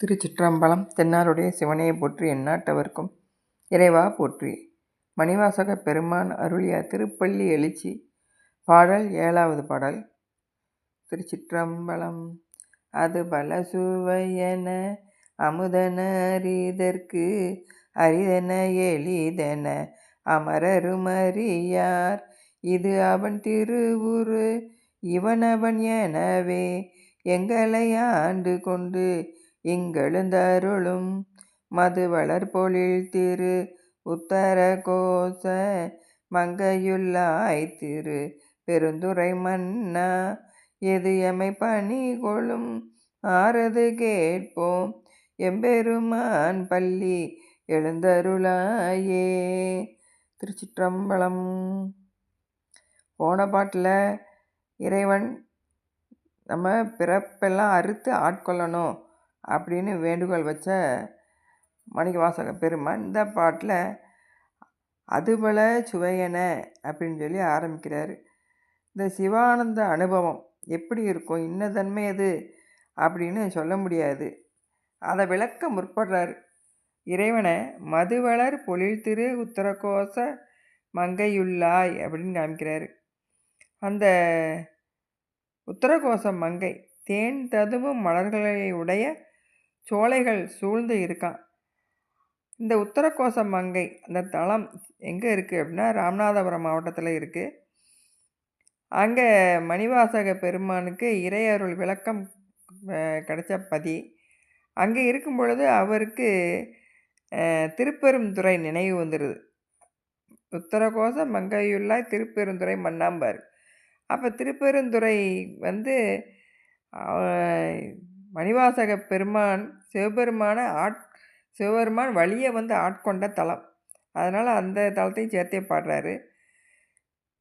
திருச்சிற்றம்பலம் தென்னாருடைய சிவனையை போற்றி எந்நாட்டவர்க்கும் இறைவா போற்றி. மணிவாசக பெருமான் அருளிய திருப்பள்ளி எழுச்சி பாடல் ஏழாவது பாடல். திருச்சிற்றம்பலம் அது பல சுவையன அமுதன அரிதற்கு அரிதன எளிதென அமரருமறியார் இது அவன் திருவுரு இவனவன் எனவே எங்களை ஆண்டு கொண்டு இங்கெழுந்தருளும் மது வளர்பொழில் திரு உத்தர கோச மங்கையுள்ளாய் திரு பெருந்துரை மன்னா எது எமை பணி கொழும் ஆறது கேட்போம் எம்பெருமான் பள்ளி எழுந்தருளாயே. திருச்சிற்றம்பலம். போன பாட்டில் இறைவன் நம்ம பிறப்பெல்லாம் அறுத்து ஆட்கொள்ளணும். அப்படின்னு வேண்டுகோள் வச்ச மணிகவாசக பெருமான் இந்த பாட்டில் அதுபல சுவையன அப்படின்னு சொல்லி ஆரம்பிக்கிறார். இந்த சிவானந்த அனுபவம் எப்படி இருக்கும்? இன்னதன்மை அது அப்படின்னு சொல்ல முடியாது. அதை விளக்க முற்படுறார். இறைவனை மதுவளர் பொழில் திரு உத்தரகோச மங்கையுள்ளாய் அப்படின்னு காமிக்கிறாரு. அந்த உத்தரகோச மங்கை தேன் ததுவும் மலர்களை உடைய சோலைகள் சூழ்ந்து இருக்கான். இந்த உத்தரகோச மங்கை அந்த தளம் எங்கே இருக்குது அப்படின்னா ராமநாதபுரம் மாவட்டத்தில் இருக்குது அங்கே மணிவாசக பெருமானுக்கு இறையருள் விளக்கம் கிடைச்ச பதி. அங்கே இருக்கும் பொழுது அவருக்கு திருப்பெருந்துறை நினைவு வந்துடுது உத்தரகோச மங்கையுள்ளாய் திருப்பெருந்துறை மண்ணாம்பார். அப்போ திருப்பெருந்துறை வந்து மணிவாசக பெருமான் சிவபெருமான ஆட் சிவபெருமான் வழியை வந்து ஆட்கொண்ட தலம். அதனால் அந்த தலத்தையும் சேர்த்தே பாடுறாரு.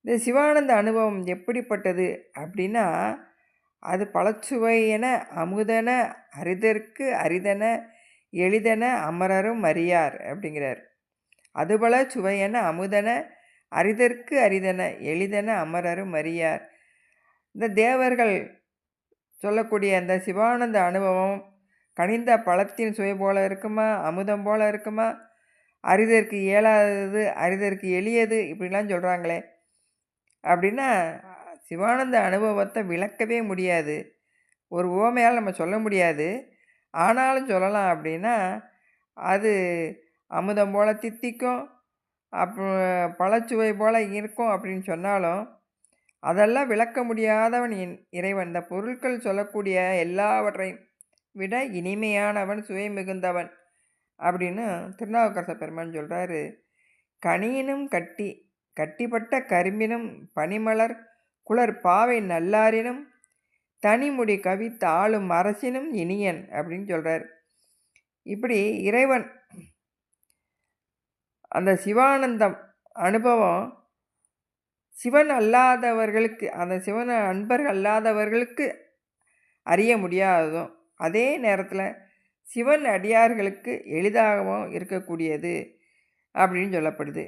இந்த சிவானந்த அனுபவம் எப்படிப்பட்டது அப்படின்னா அது பழச்சுவையென அமுதன அரிதற்கு அரிதன எளிதன அமரரும் அறியார் அப்படிங்கிறார். அதுபல சுவையென அமுதன அரிதற்கு அரிதன எளிதன அமரரும் அறியார். இந்த தேவர்கள் சொல்லக்கூடிய அந்த சிவானந்த அனுபவம் கனிந்த பழத்தின் சுவை போல இருக்குமா? அமுதம் போல இருக்குமா? அரிதற்கு இயலாதது அரிதற்கு எளியது இப்படிலாம் சொல்கிறாங்களே அப்படின்னா சிவானந்த அனுபவத்தை விளக்கவே முடியாது. ஒரு ஓமையால் நம்ம சொல்ல முடியாது. ஆனாலும் சொல்லலாம் அப்படின்னா அது அமுதம் போல் தித்திக்கும் அப்புறம் பழச்சுவை போல் இருக்கும் அப்படின்னு சொன்னாலும் அதெல்லாம் விளக்க முடியாதவன் இறைவன். இந்த பொருட்கள் சொல்லக்கூடிய எல்லாவற்றையும் விட இனிமையானவன் சுவை மிகுந்தவன் அப்படின்னு திருநாவுக்கரச பெருமான் சொல்கிறாரு கனியினும் கட்டி கட்டிப்பட்ட கரும்பினும் பனிமலர் குளர் பாவை நல்லாரினும் தனிமுடி கவித்த ஆளும் அரசினும் இனியன் அப்படின்னு சொல்கிறார் இப்படி இறைவன் அந்த சிவானந்தம் அனுபவம் சிவன் அல்லாதவர்களுக்கு அந்த சிவன் அன்பர்கள் அல்லாதவர்களுக்கு அறிய முடியாததும் அதே நேரத்தில் சிவன் அடியார்களுக்கு எளிதாகவும் இருக்கக்கூடியது அப்படின்னு சொல்லப்படுது.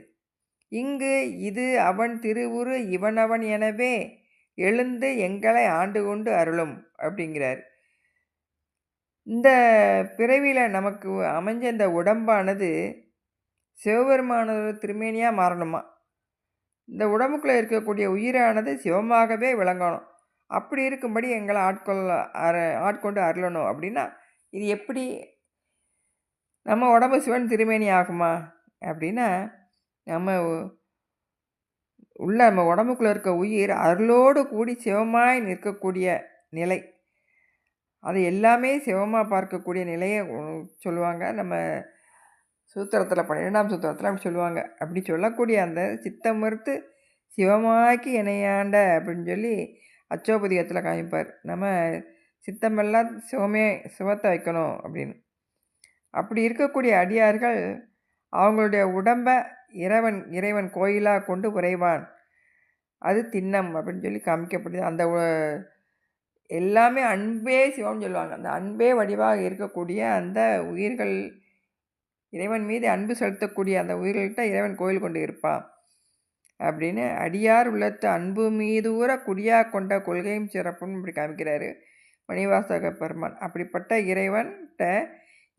இங்கு இது அவன் திருவுரு இவனவன் எனவே எழுந்து எங்களை ஆண்டு கொண்டு அருளும் அப்படிங்கிறார். இந்த பிறவியில் நமக்கு அமைஞ்ச இந்த உடம்பானது சிவபெருமானது திருமேனியாக மாறணுமா? இந்த உடம்புக்குள்ளே இருக்கக்கூடிய உயிரானது சிவமாகவே விளங்கணும். அப்படி இருக்கும்படி எங்களை ஆட்கொள்ள அர ஆட்கொண்டு அருளணும். அப்படின்னா இது எப்படி? நம்ம உடம்பு சிவன் திருமேனி ஆகுமா? அப்படின்னா நம்ம உள்ள நம்ம உடம்புக்குள்ளே இருக்க உயிர் அருளோடு கூடி சிவமாய் நிற்கக்கூடிய நிலை. அது எல்லாமே சிவமாக பார்க்கக்கூடிய நிலையை சொல்லுவாங்க. நம்ம சூத்திரத்தில் பன்னிரெண்டாம் சூத்திரத்தில் அப்படி சொல்லுவாங்க. அப்படி சொல்லக்கூடிய அந்த சித்தம் மறுத்து சிவமாக்கி இணையாண்ட அப்படின்னு சொல்லி அச்சோபதிகத்தில் காமிப்பார். நம்ம சித்தமெல்லாம் சிவமே சிவத்தை வைக்கணும் அப்படின்னு. அப்படி இருக்கக்கூடிய அடியார்கள் அவங்களுடைய உடம்பை இறைவன் இறைவன் கோயிலாக கொண்டு உறைவான். அது திண்ணம் அப்படின்னு சொல்லி காமிக்கப்படுது. அந்த எல்லாமே அன்பே சிவம்னு சொல்லுவாங்க. அந்த அன்பே வடிவாக இருக்கக்கூடிய அந்த உயிர்கள் இறைவன் மீது அன்பு செலுத்தக்கூடிய அந்த உயிர்கள்ட்ட இறைவன் கோயில் கொண்டு இருப்பான். அப்படின்னு அடியார் உள்ளத்து அன்பு மீது ஊற குடியாக கொண்ட கொள்கையும் சிறப்பும் இப்படி காமிக்கிறாரு மணிவாசக பெருமான். அப்படிப்பட்ட இறைவன்கிட்ட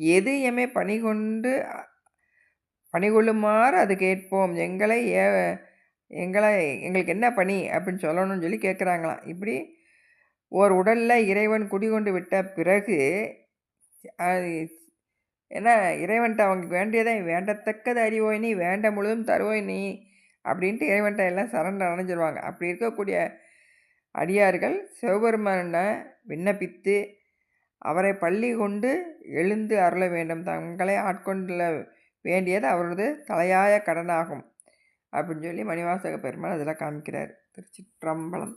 எது எமை பணி கொண்டு பணிகொள்ளுமாறு அது கேட்போம். எங்களை ஏ எங்களை எங்களுக்கு என்ன பணி அப்படின்னு சொல்லணும்னு சொல்லி கேட்குறாங்களாம். இப்படி ஓர் உடலில் இறைவன் குடிகொண்டு விட்ட பிறகு ஏன்னா இறைவன்ட்ட அவங்க வேண்டியதை வேண்டத்தக்கது அறிவோய் நீ வேண்ட முழுதும் தருவோய் நீ அப்படின்ட்டு இறைவன்ட்ட எல்லாம் சரண்டர் அணைஞ்சிருவாங்க அப்படி இருக்கக்கூடிய அடியார்கள் சிவபெருமானை விண்ணப்பித்து அவரை பள்ளி கொண்டு எழுந்து அருள வேண்டும். தங்களை ஆட்கொண்டுள்ள வேண்டியது அவரது தலையாய கடனாகும். அப்படின்னு சொல்லி மணிவாசக பெருமாள் அதில் காமிக்கிறார். திருச்சிற்றம்பலம்.